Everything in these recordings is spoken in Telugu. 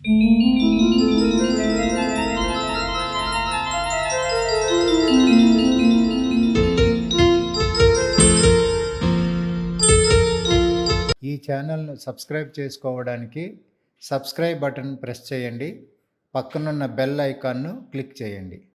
ఈ ఛానల్ను సబ్స్క్రైబ్ చేసుకోవడానికి సబ్స్క్రైబ్ బటన్ ప్రెస్ చేయండి. పక్కనున్న బెల్ ఐకాన్ను క్లిక్ చేయండి.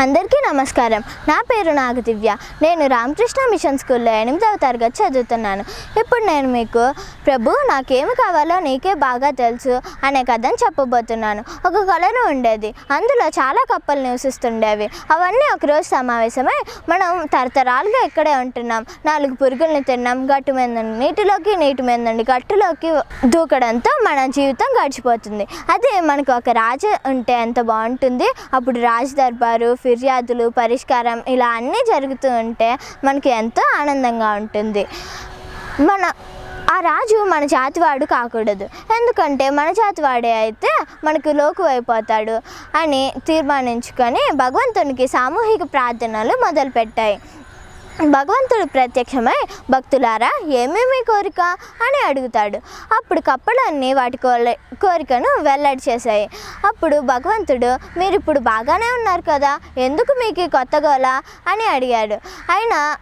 అందరికీ నమస్కారం. నా పేరు నాగదివ్య. నేను రామకృష్ణ మిషన్ స్కూల్లో ఎనిమిదవ తరగతి చదువుతున్నాను. ఇప్పుడు నేను మీకు ప్రభు నాకేమి కావాలో నీకే బాగా తెలుసు అనే కథను చెప్పబోతున్నాను. ఒక కొలను ఉండేది. అందులో చాలా కప్పలు నివసిస్తుండేవి. అవన్నీ ఒకరోజు సమావేశమై మనం తరతరాలుగా ఇక్కడే ఉంటున్నాం. నాలుగు పురుగుల్ని తిన్నాం. గట్టు మీద నీటిలోకి నీటి మీద నుండి గట్టులోకి దూకడంతో మన జీవితం గడిచిపోతుంది. అదే మనకు ఒక రాజు ఉంటే ఎంత బాగుంటుంది. అప్పుడు రాజు దర్బారు ఫిర్యాదులు పరిష్కారం ఇలా అన్నీ జరుగుతూ ఉంటే మనకి ఎంతో ఆనందంగా ఉంటుంది. మన ఆ రాజు మన జాతివాడు కాకూడదు. ఎందుకంటే మన జాతివాడే అయితే మనకు లోకు అయిపోతాడు అని తీర్మానించుకొని భగవంతునికి సామూహిక ప్రార్థనలు మొదలుపెట్టాయి. భగవంతుడు ప్రత్యక్షమై భక్తులారా ఏమేమి కోరిక అని అడుగుతాడు. అప్పుడు కప్పలన్నీ వాటి కోల కోరికను వెల్లడి చేశాయి. అప్పుడు భగవంతుడు మీరు ఇప్పుడు బాగానే ఉన్నారు కదా ఎందుకు మీకు కొత్త గోల? అని అడిగాడు. అయినా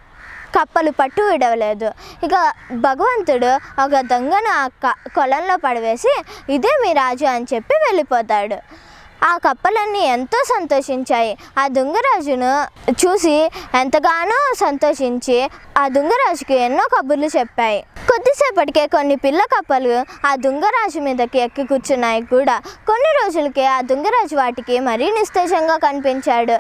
కప్పలు పట్టు విడవలేదు. ఇక భగవంతుడు ఒక దొంగను ఆ క కొలంలో పడవేసి ఇదే మీ రాజు అని చెప్పి వెళ్ళిపోతాడు. ఆ కప్పలన్నీ ఎంతో సంతోషించాయి. ఆ దుంగరాజును చూసి ఎంతగానో సంతోషించి ఆ దుంగరాజుకి ఎన్నో కబుర్లు చెప్పాయి. కొద్దిసేపటికే కొన్ని పిల్ల కప్పలు ఆ దుంగరాజు మీదకి ఎక్కి కూర్చున్నాయి కూడా. కొన్ని రోజులకే ఆ దుంగరాజు వాటికి మరీ నిస్తేజంగా కనిపించాడు.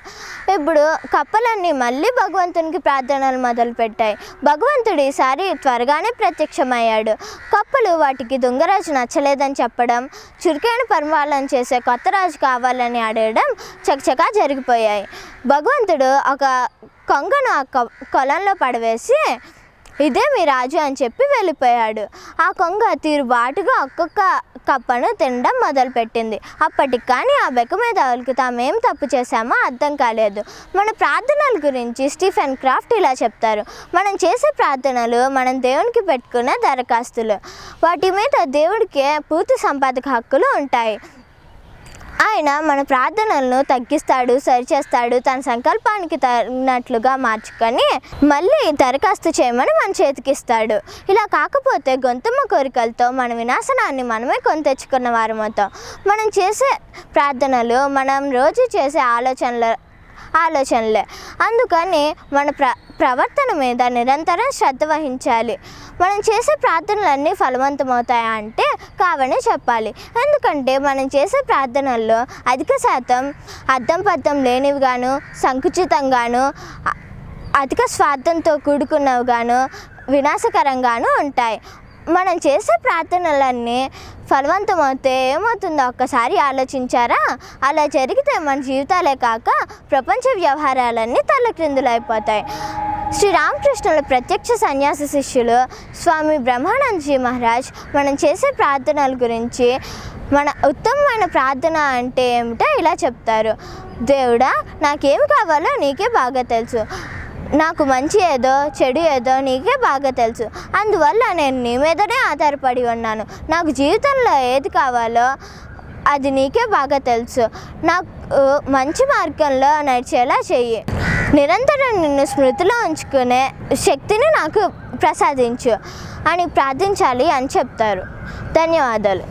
ఇప్పుడు కప్పలన్నీ మళ్ళీ భగవంతునికి ప్రార్థనలు మొదలుపెట్టాయి. భగవంతుడు ఈసారి త్వరగానే ప్రత్యక్షమయ్యాడు. కప్పలు వాటికి దుంగరాజు నచ్చలేదని చెప్పడం చురుకైన పరిపాలన చేసే కొత్త రాజు కావాలని అడగడం చకచకా జరిగిపోయాయి. భగవంతుడు ఒక కొంగను ఆ కొలంలో పడవేసి ఇదే మీ రాజు అని చెప్పి వెళ్ళిపోయాడు. ఆ కొంగ తీరుబాటుగా ఒక్కొక్క కప్పను తినడం మొదలుపెట్టింది. అప్పటికి కానీ ఆ బెక్క మీద వాళ్ళకి తామేం తప్పు చేశామో అర్థం కాలేదు. మన ప్రార్థనల గురించి స్టీఫెన్ క్రాఫ్ట్ ఇలా చెప్తారు. మనం చేసే ప్రార్థనలు మనం దేవునికి పెట్టుకున్న దరఖాస్తులు. వాటి మీద దేవుడికి పూర్తి సంపాదక హక్కులు ఉంటాయి. ఆయన మన ప్రార్థనలను తగ్గిస్తాడు సరిచేస్తాడు తన సంకల్పానికి తగినట్లుగా మార్చుకొని మళ్ళీ దరఖాస్తు చేయమని మన చేతికిస్తాడు ఇలా కాకపోతే గొంతుమ్మ కోరికలతో మన వినాశనాన్ని మనమే కొని తెచ్చుకున్న వారమవుతాం మనం చేసే ప్రార్థనలు మనం రోజు చేసే ఆలోచనల ఆలోచనలే. అందుకని మన ప్ర ప్రవర్తన మీద నిరంతరం శ్రద్ధ వహించాలి. మనం చేసే ప్రార్థనలన్నీ ఫలవంతమవుతాయా అంటే కావని చెప్పాలి. ఎందుకంటే మనం చేసే ప్రార్థనల్లో అధిక శాతం అర్థం పద్ధం లేనివిగాను సంకుచితంగాను అధిక స్వార్థంతో కూడుకున్నవిగాను వినాశకరంగాను ఉంటాయి. మనం చేసే ప్రార్థనలన్నీ ఫలవంతమవుతే ఏమవుతుందో? ఒక్కసారి ఆలోచించారా? అలా జరిగితే మన జీవితాలే కాక ప్రపంచ వ్యవహారాలన్నీ తలక్రిందులైపోతాయి. శ్రీరామకృష్ణుల ప్రత్యక్ష సన్యాస శిష్యులు స్వామి బ్రహ్మానందజీ మహారాజ్ మనం చేసే ప్రార్థనల గురించి మన ఉత్తమమైన ప్రార్థన అంటే ఏమిటో ఇలా చెప్తారు. దేవుడా నాకేం కావాలో నీకే బాగా తెలుసు. నాకు మంచి ఏదో చెడు ఏదో నీకే బాగా తెలుసు. అందువల్ల నేను నీ మీదనే ఆధారపడి ఉన్నాను. నాకు జీవితంలో ఏది కావాలో అది నీకే బాగా తెలుసు. నాకు మంచి మార్గంలో నడిచేలా చెయ్యి. నిరంతరం నిన్ను స్మృతిలో ఉంచుకునే శక్తిని నాకు ప్రసాదించు. అని ప్రార్థించాలి అని చెప్తారు. ధన్యవాదాలు.